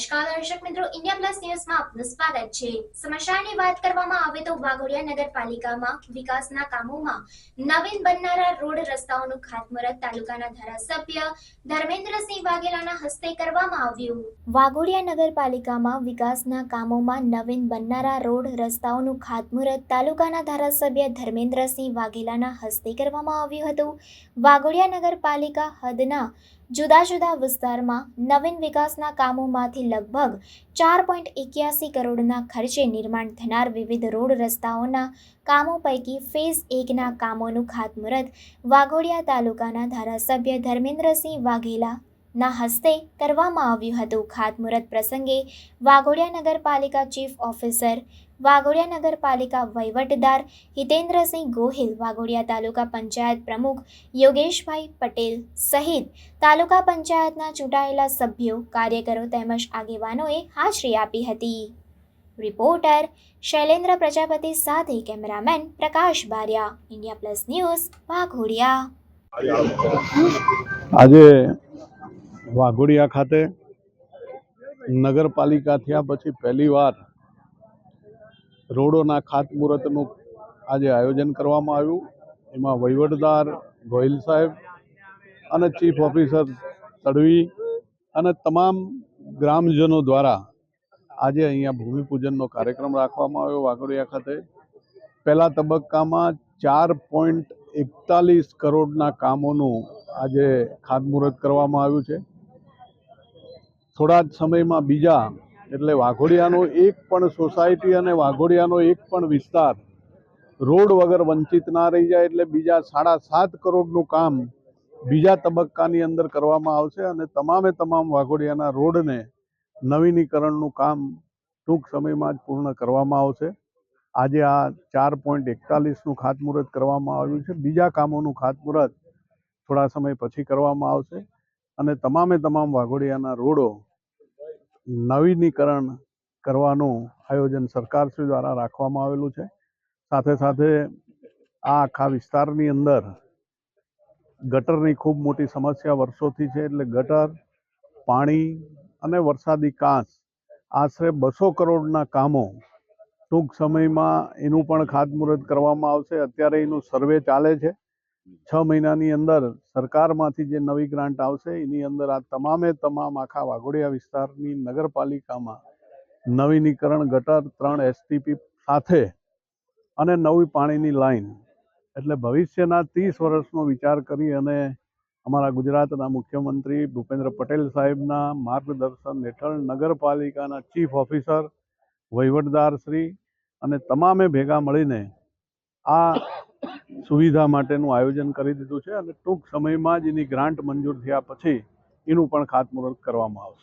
નમસ્કાર દર્શક મિત્રો ઇન્ડિયા પ્લસ ન્યૂઝમાં આપનું સ્વાગત છે. સમાચારની વાત કરવામાં આવે તો વાઘોડિયા નગરપાલિકામાં વિકાસના કામોમાં નવીન બનનારા રોડ રસ્તાઓનું ખાતમુહૂર્ત તાલુકાના ધારાસભ્ય ધર્મેન્દ્રસિંહ વાઘેલાના હસ્તે કરવામાં આવ્યું. વાઘોડિયા નગરપાલિકામાં વિકાસના કામોમાં નવીન બનનારા રોડ રસ્તાઓનું ખાતમુહૂર્ત તાલુકાના ધારાસભ્ય ધર્મેન્દ્રસિંહ વાઘેલાના હસ્તે કરવામાં આવ્યું હતું. વાઘોડિયા નગરપાલિકા હદના જુદા જુદા વિસ્તારમાં નવીન વિકાસના કામોમાંથી લગભગ ચાર પોઈન્ટ એક્યાસી કરોડના ખર્ચે નિર્માણ થનાર વિવિધ રોડ રસ્તાઓના કામો પૈકી ફેઝ એકના કામોનું ખાતમુહૂર્ત વાઘોડિયા તાલુકાના ધારાસભ્ય ધર્મેન્દ્રસિંહ વાઘેલાના હસ્તે કરવામાં આવ્યું હતું. ખાતમુહૂર્ત પ્રસંગે વાઘોડિયા નગરપાલિકા ચીફ ઓફિસર, વાઘોડિયા નગરપાલિકા વહીવટદાર હિતેન્દ્રસિંહ ગોહિલ, વાઘોડિયા તાલુકા પંચાયત પ્રમુખ યોગેશભાઈ પટેલ સહિત તાલુકા પંચાયતના ચૂંટાયેલા સભ્યો, કાર્યકરો તેમજ આગેવાનોએ હાજરી આપી હતી. રિપોર્ટર શૈલેન્દ્ર પ્રજાપતિ સાથે cameraman Prakash Bariya, India plus news Waghodia. આજે વાઘોડિયા ખાતે નગરપાલિકા થયા પછી પહેલીવાર રોડોના ખાતમુહૂર્તનું આજે આયોજન કરવામાં આવ્યું. એમાં વહીવટદાર ગોહિલ સાહેબ અને ચીફ ઓફિસર તડવી અને તમામ ગ્રામજનો દ્વારા આજે અહીંયા ભૂમિપૂજનનો કાર્યક્રમ રાખવામાં આવ્યો વાઘોડિયા ખાતે. પહેલા તબક્કામાં ચાર પોઈન્ટ એકતાલીસ કરોડના કામોનું આજે ખાતમુહૂર્ત કરવામાં આવ્યું છે. થોડા જ સમયમાં બીજા, એટલે વાઘોડિયાનો એક પણ સોસાયટી અને વાઘોડિયાનો એક પણ વિસ્તાર રોડ વગર વંચિત ના રહી જાય એટલે બીજા સાડા સાત કરોડનું કામ બીજા તબક્કાની અંદર કરવામાં આવશે અને તમામે તમામ વાઘોડિયાના રોડને નવીનીકરણનું કામ ટૂંક સમયમાં જ પૂર્ણ કરવામાં આવશે. આજે આ ચાર પોઈન્ટ એકતાલીસનું ખાતમુહૂર્ત કરવામાં આવ્યું છે. બીજા કામોનું ખાતમુહૂર્ત થોડા સમય પછી કરવામાં આવશે અને તમામે તમામ વાઘોડિયાના રોડો નવીનીકરણ કરવાનું આયોજન સરકારશ્રી દ્વારા રાખવામાં આવેલું છે. સાથે સાથે આ આખા વિસ્તારની અંદર ગટરની ખૂબ મોટી સમસ્યા વર્ષોથી છે, એટલે ગટર, પાણી અને વરસાદી કાંસ આશરે બસો કરોડના કામો ટૂંક સમયમાં એનું પણ ખાતમુહૂર્ત કરવામાં આવશે. અત્યારે એનું સર્વે ચાલે છે. છ મહિનાની અંદર સરકારમાંથી જે નવી ગ્રાન્ટ આવશે, એની અંદર આ તમામે તમામ આખા વાઘોડિયા વિસ્તારની નગરપાલિકામાં નવીનીકરણ ગટર ત્રણ એસટીપી સાથે અને નવી પાણીની લાઈન. એટલે ભવિષ્યના ત્રીસ વર્ષનો વિચાર કરી અને અમારા ગુજરાતના મુખ્યમંત્રી ભૂપેન્દ્ર પટેલ સાહેબના માર્ગદર્શન હેઠળ નગરપાલિકાના ચીફ ઓફિસર, વહીવટદાર શ્રી અને તમામે ભેગા મળીને આ સુવિધા માટેનું આયોજન કરી દીધું છે અને ટૂંક સમયમાં જ એની ગ્રાન્ટ મંજૂર થયા પછી એનું પણ ખાતમુહૂર્ત કરવામાં આવશે.